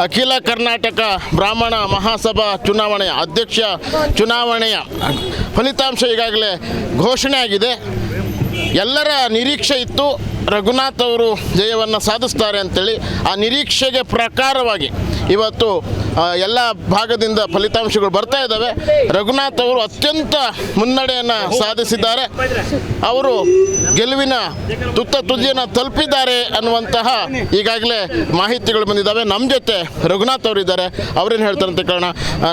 ಅಖಿಲ ಕರ್ನಾಟಕ ಬ್ರಾಹ್ಮಣ ಮಹಾಸಭಾ ಚುನಾವಣೆಯ ಅಧ್ಯಕ್ಷ ಚುನಾವಣೆಯ ಫಲಿತಾಂಶ ಈಗಾಗಲೇ ಘೋಷಣೆ ಆಗಿದೆ. ಎಲ್ಲರ ನಿರೀಕ್ಷೆ ಇತ್ತು. ರಘುನಾಥ್ ಅವರು ಜಯವನ್ನು ಸಾಧಿಸ್ತಾರೆ ಅಂತೇಳಿ. ಆ ನಿರೀಕ್ಷೆಗೆ ಪ್ರಕಾರವಾಗಿ ಇವತ್ತು ಎಲ್ಲ ಭಾಗದಿಂದ ಫಲಿತಾಂಶಗಳು ಬರ್ತಾ ಇದ್ದಾವೆ. ರಘುನಾಥ್ ಅವರು ಅತ್ಯಂತ ಮುನ್ನಡೆಯನ್ನು ಸಾಧಿಸಿದ್ದಾರೆ. ಅವರು ಗೆಲುವಿನ ತುತ್ತ ತುದಿಯನ್ನು ತಲುಪಿದ್ದಾರೆ ಅನ್ನುವಂತಹ ಈಗಾಗಲೇ ಮಾಹಿತಿಗಳು ಬಂದಿದ್ದಾವೆ. ನಮ್ಮ ಜೊತೆ ರಘುನಾಥ್ ಅವರು ಇದ್ದಾರೆ. ಅವ್ರೇನು ಹೇಳ್ತಾರೆ ಅಂತ ಕಾರಣ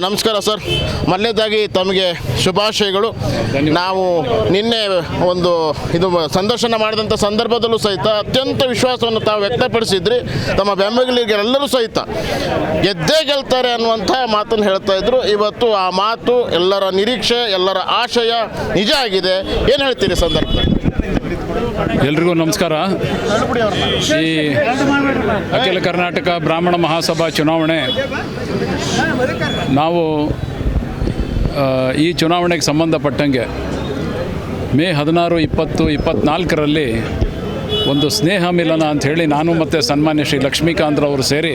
ನಮಸ್ಕಾರ ಸರ್. ಮೊದಲನೇದಾಗಿ ತಮಗೆ ಶುಭಾಶಯಗಳು. ನಾವು ನಿನ್ನೆ ಒಂದು ಇದು ಸಂದರ್ಶನ ಮಾಡಿದಂಥ ಸಂದರ್ಭದಲ್ಲೂ ಸಹಿತ ಅತ್ಯಂತ ವಿಶ್ವಾಸವನ್ನು ತಾವು ವ್ಯಕ್ತಪಡಿಸಿದ್ರಿ. ತಮ್ಮ ಬೆಂಬಲಿಗರೆಲ್ಲರೂ ಸಹಿತ ಗೆದ್ದೇ ಗೆಲ್ತಾರೆ. ಅನ್ನುವಂಥ ಮಾತನ್ನು ಹೇಳ್ತಾ ಇದ್ರು. ಇವತ್ತು ಆ ಮಾತು ಎಲ್ಲರ ನಿರೀಕ್ಷೆ, ಎಲ್ಲರ ಆಶಯ ನಿಜ ಆಗಿದೆ. ಏನು ಹೇಳ್ತೀರಿ ಸಂದರ್ಭ ಎಲ್ರಿಗೂ ನಮಸ್ಕಾರ. ಈ ಅಖಿಲ ಕರ್ನಾಟಕ ಬ್ರಾಹ್ಮಣ ಮಹಾಸಭಾ ಚುನಾವಣೆ. ನಾವು ಈ ಚುನಾವಣೆಗೆ ಸಂಬಂಧಪಟ್ಟಂಗೆ ಮೇ ಹದಿನಾರು ಇಪ್ಪತ್ತು ಇಪ್ಪತ್ತ್ನಾಲ್ಕರಲ್ಲಿ ಒಂದು ಸ್ನೇಹ ಮಿಲನ ಅಂಥೇಳಿ ನಾನು ಮತ್ತು ಸನ್ಮಾನ್ಯ ಶ್ರೀ ಲಕ್ಷ್ಮೀಕಾಂತ್ರವರು ಸೇರಿ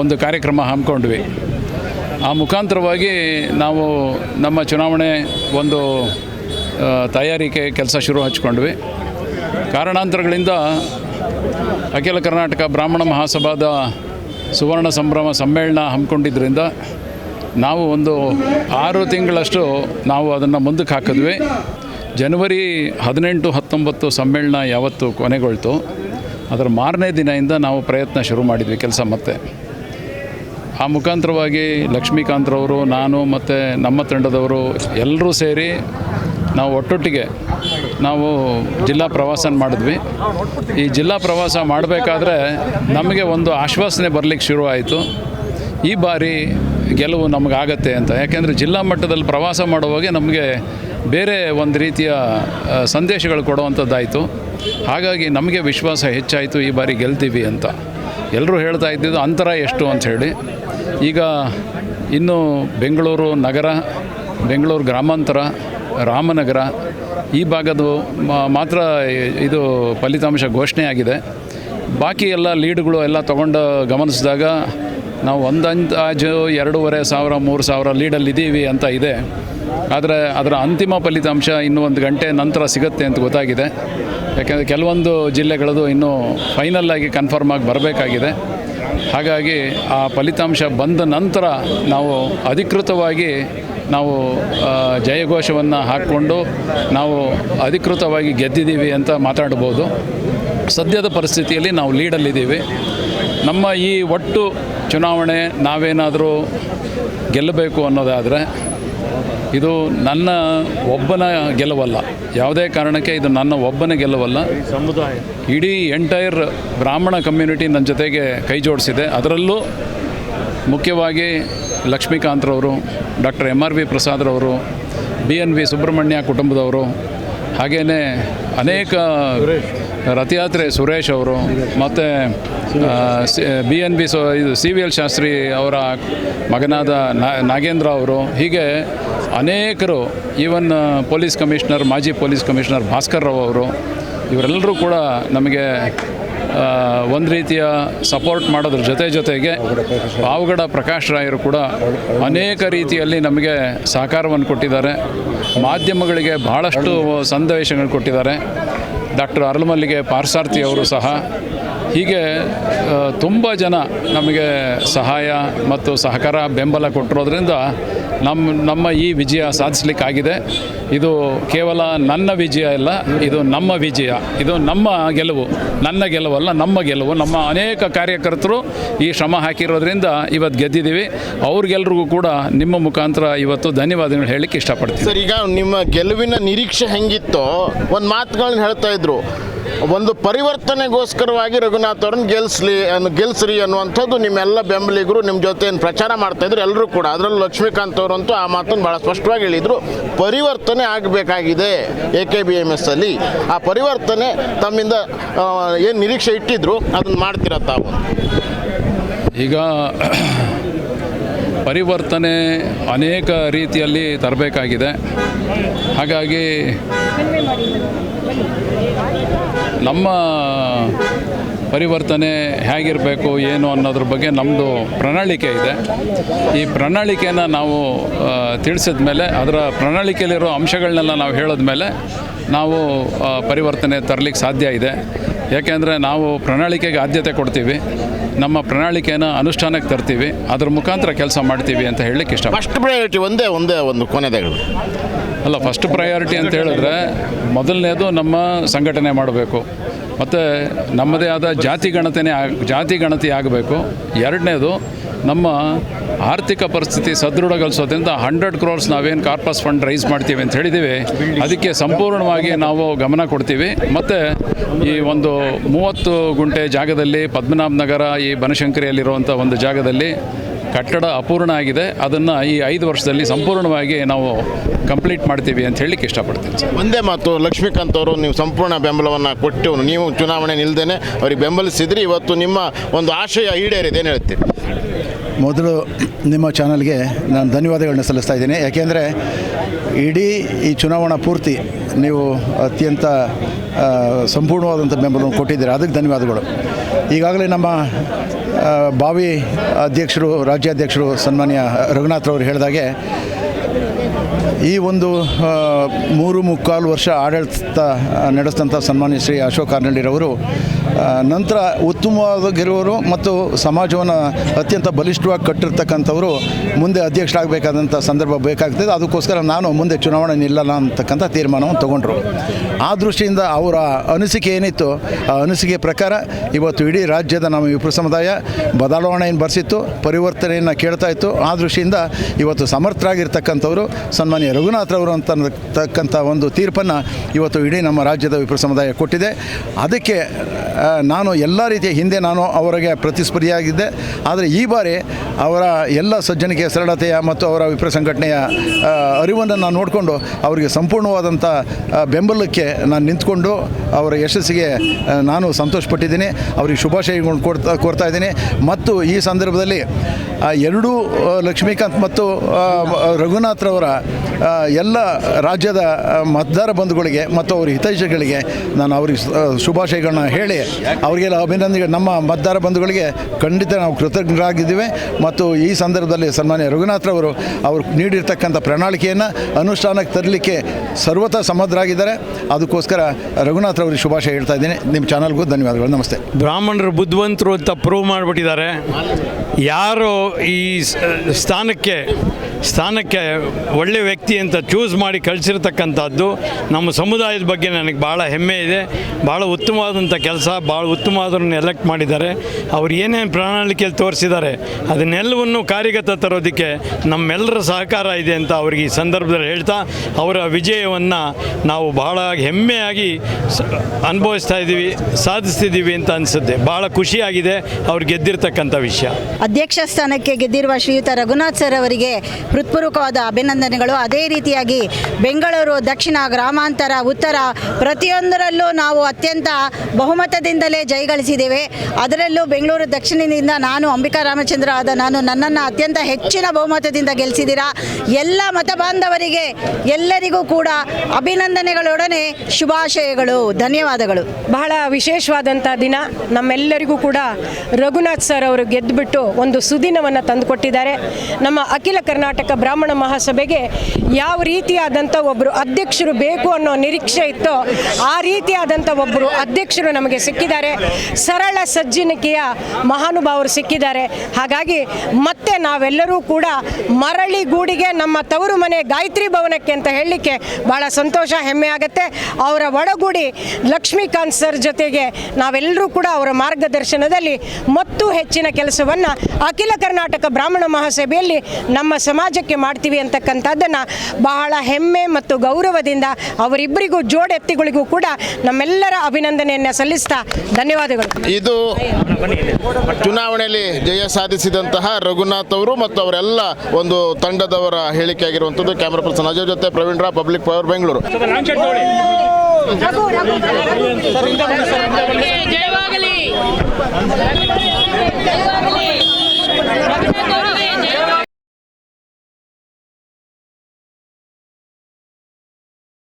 ಒಂದು ಕಾರ್ಯಕ್ರಮ ಹಮ್ಮಿಕೊಂಡ್ವಿ. ಆ ಮುಖಾಂತರವಾಗಿ ನಾವು ನಮ್ಮ ಚುನಾವಣೆ ಒಂದು ತಯಾರಿಕೆ ಕೆಲಸ ಶುರು ಹಚ್ಕೊಂಡ್ವಿ ಕಾರಣಾಂತರಗಳಿಂದ ಅಖಿಲ ಕರ್ನಾಟಕ ಬ್ರಾಹ್ಮಣ ಮಹಾಸಭಾದ ಸುವರ್ಣ ಸಂಭ್ರಮ ಸಮ್ಮೇಳನ ಹಮ್ಮಿಕೊಂಡಿದ್ದರಿಂದ ನಾವು ಒಂದು ಆರು ತಿಂಗಳಷ್ಟು ನಾವು ಅದನ್ನು ಮುಂದಕ್ಕೆ ಹಾಕಿದ್ವಿ. ಜನವರಿ ಹದಿನೆಂಟು ಹತ್ತೊಂಬತ್ತು ಸಮ್ಮೇಳನ ಯಾವತ್ತು ಕೊನೆಗೊಳ್ತು, ಅದರ ಮಾರನೇ ದಿನದಿಂದ ನಾವು ಪ್ರಯತ್ನ ಶುರು ಮಾಡಿದ್ವಿ ಕೆಲಸ ಮತ್ತೆ. ಆ ಮುಖಾಂತರವಾಗಿ ಲಕ್ಷ್ಮೀಕಾಂತ್ರವರು, ನಾನು ಮತ್ತು ನಮ್ಮ ತಂಡದವರು ಎಲ್ಲರೂ ಸೇರಿ ನಾವು ಒಟ್ಟೊಟ್ಟಿಗೆ ನಾವು ಜಿಲ್ಲಾ ಪ್ರವಾಸ ಮಾಡಿದ್ವಿ. ಈ ಜಿಲ್ಲಾ ಪ್ರವಾಸ ಮಾಡಬೇಕಾದ್ರೆ ನಮಗೆ ಒಂದು ಆಶ್ವಾಸನೆ ಬರಲಿಕ್ಕೆ ಶುರುವಾಯಿತು. ಈ ಬಾರಿ ಗೆಲುವು ನಮಗಾಗತ್ತೆ ಅಂತ. ಯಾಕೆಂದರೆ ಜಿಲ್ಲಾ ಮಟ್ಟದಲ್ಲಿ ಪ್ರವಾಸ ಮಾಡುವಾಗ ನಮಗೆ ಬೇರೆ ಒಂದು ರೀತಿಯ ಸಂದೇಶಗಳು ಕೊಡುವಂಥದ್ದಾಯಿತು ಹಾಗಾಗಿ ನಮಗೆ ವಿಶ್ವಾಸ ಹೆಚ್ಚಾಯಿತು, ಈ ಬಾರಿ ಗೆಲ್ತೀವಿ ಅಂತ. ಎಲ್ಲರೂ ಹೇಳ್ತಾ ಇದ್ದಿದ್ದು ಅಂತರ ಎಷ್ಟು ಅಂತ ಹೇಳಿ. ಈಗ ಇನ್ನು ಬೆಂಗಳೂರು ನಗರ, ಬೆಂಗಳೂರು ಗ್ರಾಮಾಂತರ, ರಾಮನಗರ, ಈ ಭಾಗದ ಮಾತ್ರ ಇದು ಫಲಿತಾಂಶ ಘೋಷಣೆ ಆಗಿದೆ ಬಾಕಿ ಎಲ್ಲ ಲೀಡ್ಗಳು ಎಲ್ಲ ತಗೊಂಡು ಗಮನಿಸಿದಾಗ ನಾವು ಒಂದು ಅಂದಾಜು ಎರಡೂವರೆ ಸಾವಿರ, ಮೂರು ಸಾವಿರ ಲೀಡಲ್ಲಿದ್ದೀವಿ ಅಂತ ಇದೆ. ಆದರೆ ಅದರ ಅಂತಿಮ ಫಲಿತಾಂಶ ಇನ್ನೂ ಒಂದು ಗಂಟೆ ನಂತರ ಸಿಗುತ್ತೆ ಅಂತ ಗೊತ್ತಾಗಿದೆ. ಯಾಕೆಂದರೆ ಕೆಲವೊಂದು ಜಿಲ್ಲೆಗಳದು ಇನ್ನೂ ಫೈನಲ್ ಆಗಿ ಕನ್ಫರ್ಮ್ ಆಗಿ ಬರಬೇಕಾಗಿದೆ. ಹಾಗಾಗಿ ಆ ಫಲಿತಾಂಶ ಬಂದ ನಂತರ ನಾವು ಅಧಿಕೃತವಾಗಿ ನಾವು ಜಯಘೋಷವನ್ನು ಹಾಕ್ಕೊಂಡು ನಾವು ಅಧಿಕೃತವಾಗಿ ಗೆದ್ದಿದ್ದೀವಿ ಅಂತ ಮಾತಾಡ್ಬೋದು. ಸದ್ಯದ ಪರಿಸ್ಥಿತಿಯಲ್ಲಿ ನಾವು ಲೀಡಲ್ಲಿದ್ದೀವಿ. ನಮ್ಮ ಈ ಒಟ್ಟು ಚುನಾವಣೆ ನಾವೇನಾದರೂ ಗೆಲ್ಲಬೇಕು ಅನ್ನೋದಾದರೆ ಇದು ನನ್ನ ಒಬ್ಬನ ಗೆಲುವಲ್ಲ. ಯಾವುದೇ ಕಾರಣಕ್ಕೆ ಇದು ನನ್ನ ಒಬ್ಬನ ಗೆಲುವಲ್ಲ. ಸಮುದಾಯ ಇಡೀ ಎಂಟೈರ್ ಬ್ರಾಹ್ಮಣ ಕಮ್ಯುನಿಟಿ ನನ್ನ ಜೊತೆಗೆ ಕೈ ಜೋಡಿಸಿದೆ. ಅದರಲ್ಲೂ ಮುಖ್ಯವಾಗಿ ಲಕ್ಷ್ಮೀಕಾಂತ್ರವರು ಡಾಕ್ಟರ್ ಎಂ ಆರ್ ವಿ ಪ್ರಸಾದ್ರವರು ಬಿ ಎನ್ ವಿ ಸುಬ್ರಹ್ಮಣ್ಯ ಕುಟುಂಬದವರು ಹಾಗೆಯೇ ಅನೇಕ ರಥಯಾತ್ರೆ ಸುರೇಶ್ ಅವರು ಮತ್ತು ಬಿ ಎನ್ ಬಿ ಸೊ, ಇದು ಸಿ ವಿ ಎಲ್ ಶಾಸ್ತ್ರಿ ಅವರ ಮಗನಾದ ನಾಗೇಂದ್ರ ಅವರು. ಹೀಗೆ ಅನೇಕರು ಈವನ್ ಪೊಲೀಸ್ ಕಮಿಷನರ್, ಮಾಜಿ ಪೊಲೀಸ್ ಕಮಿಷನರ್ ಭಾಸ್ಕರ್ ರಾವ್ ಅವರು, ಇವರೆಲ್ಲರೂ ಕೂಡ ನಮಗೆ ಒಂದು ರೀತಿಯ ಸಪೋರ್ಟ್ ಮಾಡೋದ್ರ ಜೊತೆ ಜೊತೆಗೆ ಪಾವಗಡ ಪ್ರಕಾಶ್ ರಾಯರು ಕೂಡ ಅನೇಕ ರೀತಿಯಲ್ಲಿ ನಮಗೆ ಸಹಕಾರವನ್ನು ಕೊಟ್ಟಿದ್ದಾರೆ. ಮಾಧ್ಯಮಗಳಿಗೆ ಬಹಳಷ್ಟು ಸಂದೇಶಗಳು ಕೊಟ್ಟಿದ್ದಾರೆ. ಡಾಕ್ಟರ್ ಅರಳುಮಲ್ಲಿಗೆ ಪಾರ್ಸಾರ್ಥಿ ಅವರು ಸಹ ಹೀಗೆ ತುಂಬ ಜನ ನಮಗೆ ಸಹಾಯ ಮತ್ತು ಸಹಕಾರ ಬೆಂಬಲ ಕೊಟ್ಟಿರೋದ್ರಿಂದ ನಮ್ಮ ನಮ್ಮ ಈ ವಿಜಯ ಸಾಧಿಸಲಿಕ್ಕಾಗಿದೆ. ಇದು ಕೇವಲ ನನ್ನ ವಿಜಯ ಇಲ್ಲ ಇದು ನಮ್ಮ ವಿಜಯ. ಇದು ನಮ್ಮ ಗೆಲುವು. ನನ್ನ ಗೆಲುವಲ್ಲ ನಮ್ಮ ಗೆಲುವು. ನಮ್ಮ ಅನೇಕ ಕಾರ್ಯಕರ್ತರು ಈ ಶ್ರಮ ಹಾಕಿರೋದ್ರಿಂದ ಇವತ್ತು ಗೆದ್ದಿದ್ದೀವಿ. ಅವ್ರಿಗೆಲ್ರಿಗೂ ಕೂಡ ನಿಮ್ಮ ಮುಖಾಂತರ ಇವತ್ತು ಧನ್ಯವಾದಗಳು ಹೇಳಲಿಕ್ಕೆ ಇಷ್ಟಪಡ್ತೀನಿ. ಸರ್, ಈಗ ನಿಮ್ಮ ಗೆಲುವಿನ ನಿರೀಕ್ಷೆ ಹೆಂಗಿತ್ತೋ, ಒಂದು ಮಾತುಗಳನ್ನ ಹೇಳ್ತಾ ಇದ್ರು. ಒಂದು ಪರಿವರ್ತನೆಗೋಸ್ಕರವಾಗಿ ರಘುನಾಥ್ ಅವ್ರನ್ನ ಗೆಲ್ಸಲಿ ಗೆಲ್ಸ್ರಿ ಅನ್ನುವಂಥದ್ದು ನಿಮ್ಮೆಲ್ಲ ಬೆಂಬಲಿಗರು ನಿಮ್ಮ ಜೊತೆ ಏನು ಪ್ರಚಾರ ಮಾಡ್ತಾ ಇದ್ರು ಎಲ್ಲರೂ ಕೂಡ. ಅದರಲ್ಲೂ ಲಕ್ಷ್ಮೀಕಾಂತ್ ಅವರಂತೂ ಆ ಮಾತನ್ನು ಭಾಳ ಸ್ಪಷ್ಟವಾಗಿ ಹೇಳಿದರು. ಪರಿವರ್ತನೆ ಆಗಬೇಕಾಗಿದೆ A K B M S ಅಲ್ಲಿ. ಆ ಪರಿವರ್ತನೆ ತಮ್ಮಿಂದ ಏನು ನಿರೀಕ್ಷೆ ಇಟ್ಟಿದ್ರು, ಅದನ್ನು ಮಾಡ್ತೀರಾ ತಾವು? ಈಗ ಪರಿವರ್ತನೆ ಅನೇಕ ರೀತಿಯಲ್ಲಿ ತರಬೇಕಾಗಿದೆ. ಹಾಗಾಗಿ ನಮ್ಮ ಪರಿವರ್ತನೆ ಹೇಗಿರಬೇಕು, ಏನು ಅನ್ನೋದ್ರ ಬಗ್ಗೆ ನಮ್ಮದು ಪ್ರಣಾಳಿಕೆ ಇದೆ. ಈ ಪ್ರಣಾಳಿಕೆಯನ್ನು ನಾವು ತಿಳಿಸಿದ ಮೇಲೆ ಅದರ ಪ್ರಣಾಳಿಕೆಯಲ್ಲಿರೋ ಅಂಶಗಳನ್ನೆಲ್ಲ ನಾವು ಹೇಳಿದ ಮೇಲೆ ನಾವು ಪರಿವರ್ತನೆ ತರಲಿಕ್ಕೆ ಸಾಧ್ಯ ಇದೆ. ಯಾಕೆಂದರೆ ನಾವು ಪ್ರಣಾಳಿಕೆಗೆ ಆದ್ಯತೆ ಕೊಡ್ತೀವಿ ನಮ್ಮ ಪ್ರಣಾಳಿಕೆಯನ್ನು ಅನುಷ್ಠಾನಕ್ಕೆ ತರ್ತೀವಿ ಅದ್ರ ಮುಖಾಂತರ ಕೆಲಸ ಮಾಡ್ತೀವಿ ಅಂತ ಹೇಳಲಿಕ್ಕೆ ಇಷ್ಟ ಫಸ್ಟ್ ಪ್ರಯಾರಿಟಿ ಒಂದೇ ಒಂದೇ ಒಂದು ಕೊನೆದಾಗಳು ಅಲ್ಲ ಫಸ್ಟ್ ಪ್ರಯಾರಿಟಿ ಅಂತ ಹೇಳಿದ್ರೆ ಮೊದಲನೇದು ನಮ್ಮ ಸಂಘಟನೆ ಮಾಡಬೇಕು ಮತ್ತು ನಮ್ಮದೇ ಆದ ಜಾತಿ ಗಣತಿನೇ ಆಗ್ ಜಾತಿ ಗಣತಿ ಆಗಬೇಕು. ಎರಡನೇದು ನಮ್ಮ ಆರ್ಥಿಕ ಪರಿಸ್ಥಿತಿ ಸದೃಢಗೊಳಿಸೋದ್ರಿಂದ ಹಂಡ್ರೆಡ್ ಕ್ರೋರ್ಸ್ ನಾವೇನು ಕಾರ್ಪಸ್ ಫಂಡ್ ರೈಸ್ ಮಾಡ್ತೀವಿ ಅಂತ ಹೇಳಿದ್ದೀವಿ ಅದಕ್ಕೆ ಸಂಪೂರ್ಣವಾಗಿ ನಾವು ಗಮನ ಕೊಡ್ತೀವಿ. ಮತ್ತು ಈ ಒಂದು ಮೂವತ್ತು ಗುಂಟೆ ಜಾಗದಲ್ಲಿ ಪದ್ಮನಾಭ ನಗರ, ಈ ಬನಶಂಕರಿಯಲ್ಲಿರುವಂಥ ಒಂದು ಜಾಗದಲ್ಲಿ ಕಟ್ಟಡ ಅಪೂರ್ಣ ಆಗಿದೆ. ಅದನ್ನು ಈ ಐದು ವರ್ಷದಲ್ಲಿ ಸಂಪೂರ್ಣವಾಗಿ ನಾವು ಕಂಪ್ಲೀಟ್ ಮಾಡ್ತೀವಿ ಅಂತ ಹೇಳಲಿಕ್ಕೆ ಇಷ್ಟಪಡ್ತೀನಿ ಒಂದೇ ಮಾತು, ಲಕ್ಷ್ಮೀಕಾಂತ್ ಅವರು ನೀವು ಸಂಪೂರ್ಣ ಬೆಂಬಲವನ್ನು ಕೊಟ್ಟು ನೀವು ಚುನಾವಣೆ ನಿಲ್ದೇನೆ ಅವ್ರಿಗೆ ಬೆಂಬಲಿಸಿದ್ರಿ. ಇವತ್ತು ನಿಮ್ಮ ಒಂದು ಆಶಯ ಈಡೇರಿದೆ, ಏನು ಹೇಳ್ತೀರಿ? ಮೊದಲು ನಿಮ್ಮ ಚಾನಲ್ಗೆ ನಾನು ಧನ್ಯವಾದಗಳನ್ನ ಸಲ್ಲಿಸ್ತಾ ಇದ್ದೀನಿ. ಯಾಕೆಂದರೆ ಇಡೀ ಈ ಚುನಾವಣಾ ಪೂರ್ತಿ ನೀವು ಅತ್ಯಂತ ಸಂಪೂರ್ಣವಾದಂಥ ಬೆಂಬಲವನ್ನು ಕೊಟ್ಟಿದ್ದೀರಾ. ಅದಕ್ಕೆ ಧನ್ಯವಾದಗಳು. ಈಗಾಗಲೇ ನಮ್ಮ ಭಾವಿ ಅಧ್ಯಕ್ಷರು, ರಾಜ್ಯಾಧ್ಯಕ್ಷರು ಸನ್ಮಾನ್ಯ ರಘುನಾಥ್ ಹೇಳಿದ ಹೇಳಿದಾಗೆ, ಈ ಒಂದು ಮೂರು ಮುಕ್ಕಾಲು ವರ್ಷ ಆಡಳಿತ ನಡೆಸಿದಂಥ ಸನ್ಮಾನ್ಯ ಶ್ರೀ ಅಶೋಕ್ ಕಾರ್ನಳ್ಳಿರವರು ನಂತರ ಉತ್ತಮವಾಗಿರುವವರು ಮತ್ತು ಸಮಾಜವನ್ನು ಅತ್ಯಂತ ಬಲಿಷ್ಠವಾಗಿ ಕಟ್ಟಿರ್ತಕ್ಕಂಥವರು ಮುಂದೆ ಅಧ್ಯಕ್ಷರಾಗಬೇಕಾದಂಥ ಸಂದರ್ಭ ಬೇಕಾಗ್ತದೆ. ಅದಕ್ಕೋಸ್ಕರ ನಾನು ಮುಂದೆ ಚುನಾವಣೆ ನಿಲ್ಲಲ್ಲ ಅಂತಕ್ಕಂಥ ತೀರ್ಮಾನವನ್ನು ತಗೊಂಡ್ರು. ಆ ದೃಷ್ಟಿಯಿಂದ ಅವರ ಅನಿಸಿಕೆ ಏನಿತ್ತು? ಆ ಅನಿಸಿಕೆ ಪ್ರಕಾರ ಇವತ್ತು ಇಡೀ ರಾಜ್ಯದ ನಮ್ಮ ವಿಪ್ರ ಸಮುದಾಯ ಬದಲಾವಣೆಯನ್ನು ಬರೆಸಿತ್ತು, ಪರಿವರ್ತನೆಯನ್ನು ಕೇಳ್ತಾ ಇತ್ತು. ಆ ದೃಷ್ಟಿಯಿಂದ ಇವತ್ತು ಸಮರ್ಥರಾಗಿರ್ತಕ್ಕಂಥವರು, ಸನ್ಮಾನ್ಯ ರಘುನಾಥ್ರವರು ಅಂತಕ್ಕಂಥ ಒಂದು ತೀರ್ಪನ್ನು ಇವತ್ತು ಇಡೀ ನಮ್ಮ ರಾಜ್ಯದ ವಿಪ್ರ ಸಮುದಾಯ ಕೊಟ್ಟಿದೆ. ಅದಕ್ಕೆ ನಾನು ಎಲ್ಲ ರೀತಿಯ ಹಿಂದೆ ನಾನು ಅವರಿಗೆ ಪ್ರತಿಸ್ಪರ್ಧಿಯಾಗಿದ್ದೆ. ಆದರೆ ಈ ಬಾರಿ ಅವರ ಎಲ್ಲ ಸಜ್ಜನಿಕೆಯ ಸರಳತೆಯ ಮತ್ತು ಅವರ ವಿಪ್ರ ಸಂಘಟನೆಯ ಅರಿವನ್ನು ನಾನು ನೋಡಿಕೊಂಡು ಅವರಿಗೆ ಸಂಪೂರ್ಣವಾದಂಥ ಬೆಂಬಲಕ್ಕೆ ನಾನು ನಿಂತ್ಕೊಂಡು ಅವರ ಯಶಸ್ಸಿಗೆ ನಾನು ಸಂತೋಷಪಟ್ಟಿದ್ದೀನಿ. ಅವರಿಗೆ ಶುಭಾಶಯಗಳನ್ನು ಕೊಡ್ತಾ ಕೋರ್ತಾ ಇದ್ದೀನಿ. ಮತ್ತು ಈ ಸಂದರ್ಭದಲ್ಲಿ ಆ, ಎರಡೂ ಲಕ್ಷ್ಮೀಕಾಂತ್ ಮತ್ತು ರಘುನಾಥ್ರವರ ಎಲ್ಲ ರಾಜ್ಯದ ಮತದಾರ ಬಂಧುಗಳಿಗೆ ಮತ್ತು ಅವರ ಹಿತೈಷಿಗಳಿಗೆ ನಾನು ಅವ್ರಿಗೆ ಶುಭಾಶಯಗಳನ್ನ ಹೇಳಿ ಅವರಿಗೆಲ್ಲ ಅಭಿನಂದನೆ ನಮ್ಮ ಮತದಾರ ಬಂಧುಗಳಿಗೆ ಖಂಡಿತ ನಾವು ಕೃತಜ್ಞರಾಗಿದ್ದೀವಿ ಮತ್ತು ಈ ಸಂದರ್ಭದಲ್ಲಿ ಸನ್ಮಾನ್ಯ ರಘುನಾಥ್ರವರು ಅವರು ನೀಡಿರ್ತಕ್ಕಂಥ ಪ್ರಣಾಳಿಕೆಯನ್ನು ಅನುಷ್ಠಾನಕ್ಕೆ ತರಲಿಕ್ಕೆ ಸರ್ವತಾ ಸಮದ್ರಾಗಿದ್ದಾರೆ ಅದಕ್ಕೋಸ್ಕರ ರಘುನಾಥ್ ಅವರಿಗೆ ಶುಭಾಶಯ ಹೇಳ್ತಾ ಇದ್ದೀನಿ. ನಿಮ್ಮ ಚಾನಲ್ಗೂ ಧನ್ಯವಾದಗಳು. ನಮಸ್ತೆ. ಬ್ರಾಹ್ಮಣರು ಬುದ್ಧಿವಂತರು ಅಂತ ಪ್ರೂವ್ ಮಾಡಿಬಿಟ್ಟಿದ್ದಾರೆ. ಯಾರು ಈ ಸ್- ಸ್ಥಾನಕ್ಕೆ ಸ್ಥಾನಕ್ಕೆ ಒಳ್ಳೆ ವ್ಯಕ್ತಿ ಅಂತ ಚೂಸ್ ಮಾಡಿ ಕಳಿಸಿರ್ತಕ್ಕಂಥದ್ದು ನಮ್ಮ ಸಮುದಾಯದ ಬಗ್ಗೆ ನನಗೆ ಭಾಳ ಹೆಮ್ಮೆ ಇದೆ. ಭಾಳ ಉತ್ತಮವಾದಂಥ ಕೆಲಸ, ಭಾಳ ಉತ್ತಮವಾದವ್ರನ್ನ ಎಲೆಕ್ಟ್ ಮಾಡಿದ್ದಾರೆ. ಅವ್ರು ಏನೇನು ಪ್ರಣಾಳಿಕೆಯಲ್ಲಿ ತೋರಿಸಿದ್ದಾರೆ, ಅದನ್ನೆಲ್ಲವನ್ನು ಕಾರ್ಯಗತ ತರೋದಕ್ಕೆ ನಮ್ಮೆಲ್ಲರ ಸಹಕಾರ ಇದೆ ಅಂತ ಅವ್ರಿಗೆ ಈ ಸಂದರ್ಭದಲ್ಲಿ ಹೇಳ್ತಾ, ಅವರ ವಿಜಯವನ್ನು ನಾವು ಭಾಳ ಹೆಮ್ಮೆಯಾಗಿ ಅನುಭವಿಸ್ತಾ ಇದ್ದೀವಿ, ಸಾಧಿಸ್ತಿದ್ದೀವಿ ಅಂತ ಅನಿಸುತ್ತೆ. ಭಾಳ ಖುಷಿಯಾಗಿದೆ ಅವ್ರು ಗೆದ್ದಿರ್ತಕ್ಕಂಥ ವಿಷಯ. ಅಧ್ಯಕ್ಷ ಸ್ಥಾನಕ್ಕೆ ಗೆದ್ದಿರುವ ಶ್ರೀಯುತ ರಘುನಾಥ್ ಸರ್ ಅವರಿಗೆ ಹೃತ್ಪೂರ್ವಕವಾದ ಅಭಿನಂದನೆಗಳು. ಅದೇ ರೀತಿಯಾಗಿ ಬೆಂಗಳೂರು, ದಕ್ಷಿಣ, ಗ್ರಾಮಾಂತರ, ಉತ್ತರ ಪ್ರತಿಯೊಂದರಲ್ಲೂ ನಾವು ಅತ್ಯಂತ ಬಹುಮತದಿಂದಲೇ ಜಯಗಳಿಸಿದ್ದೇವೆ ಅದರಲ್ಲೂ ಬೆಂಗಳೂರು ದಕ್ಷಿಣದಿಂದ ನಾನು ಅಂಬಿಕಾ ರಾಮಚಂದ್ರ ಆದ ನಾನು ನನ್ನನ್ನು ಅತ್ಯಂತ ಹೆಚ್ಚಿನ ಬಹುಮತದಿಂದ ಗೆಲ್ಲಿಸಿದ್ದೀರಾ ಎಲ್ಲ ಮತ ಬಾಂಧವರಿಗೆ ಎಲ್ಲರಿಗೂ ಕೂಡ ಅಭಿನಂದನೆಗಳೊಡನೆ ಶುಭಾಶಯಗಳು, ಧನ್ಯವಾದಗಳು. ಬಹಳ ವಿಶೇಷವಾದಂಥ ದಿನ. ನಮ್ಮೆಲ್ಲರಿಗೂ ಕೂಡ ರಘುನಾಥ್ ಸರ್ ಅವರು ಗೆದ್ದುಬಿಟ್ಟು ಒಂದು ಸುದಿನವನ್ನು ತಂದುಕೊಟ್ಟಿದ್ದಾರೆ. ನಮ್ಮ ಅಖಿಲ ಕರ್ನಾಟಕ ಬ್ರಾಹ್ಮಣ ಮಹಾಸಭೆಗೆ ಯಾವ ರೀತಿಯಾದಂಥ ಒಬ್ಬರು ಅಧ್ಯಕ್ಷರು ಬೇಕು ಅನ್ನೋ ನಿರೀಕ್ಷೆ ಇತ್ತೋ ಆ ರೀತಿಯಾದಂಥ ಒಬ್ಬರು ಅಧ್ಯಕ್ಷರು ನಮಗೆ ಸಿಕ್ಕಿದ್ದಾರೆ. ಸರಳ ಸಜ್ಜನಿಕೆಯ ಮಹಾನುಭಾವರು ಸಿಕ್ಕಿದ್ದಾರೆ. ಹಾಗಾಗಿ ಮತ್ತೆ ನಾವೆಲ್ಲರೂ ಕೂಡ ಮರಳಿ ಗೂಡಿಗೆ ನಮ್ಮ ತವರು ಮನೆ ಗಾಯತ್ರಿ ಭವನಕ್ಕೆ ಅಂತ ಹೇಳಲಿಕ್ಕೆ ಭಾಳ ಸಂತೋಷ, ಹೆಮ್ಮೆ ಆಗುತ್ತೆ. ಅವರ ಒಡಗೂಡಿ ಲಕ್ಷ್ಮೀಕಾಂತ್ ಸರ್ ಜೊತೆಗೆ ನಾವೆಲ್ಲರೂ ಕೂಡ ಅವರ ಮಾರ್ಗದರ್ಶನದಲ್ಲಿ ಮತ್ತೂ ಹೆಚ್ಚಿನ ಕೆಲಸವನ್ನು ಅಖಿಲ ಕರ್ನಾಟಕ ಬ್ರಾಹ್ಮಣ ಮಹಾಸಭೆಯಲ್ಲಿ ನಮ್ಮ ಸಮಾಜಕ್ಕೆ ಮಾಡ್ತೀವಿ ಅಂತಕ್ಕಂಥದ್ದನ್ನು ಬಹಳ ಹೆಮ್ಮೆ ಮತ್ತು ಗೌರವದಿಂದ ಅವರಿಬ್ಬರಿಗೂ ಜೋಡೆತ್ತಿಗಳಿಗೂ ಕೂಡ ನಮ್ಮೆಲ್ಲರ ಅಭಿನಂದನೆಯನ್ನು ಸಲ್ಲಿಸ್ತಾ ಧನ್ಯವಾದಗಳು. ಇದು ಚುನಾವಣೆಯಲ್ಲಿ ಜಯ ಸಾಧಿಸಿದಂತಹ ರಘುನಾಥ್ ಅವರು ಮತ್ತು ಅವರೆಲ್ಲ ಒಂದು ತಂಡದವರ ಹೇಳಿಕೆ ಆಗಿರುವಂಥದ್ದು. ಕ್ಯಾಮ್ರಾ ಪರ್ಸನ್ ಅಜಯ್ ಜೊತೆ ಪ್ರವೀಣ್ ರಾವ್ ಪಬ್ಲಿಕ್ ಪವರ್ ಬೆಂಗಳೂರು ಜಯವಾಗಲಿ.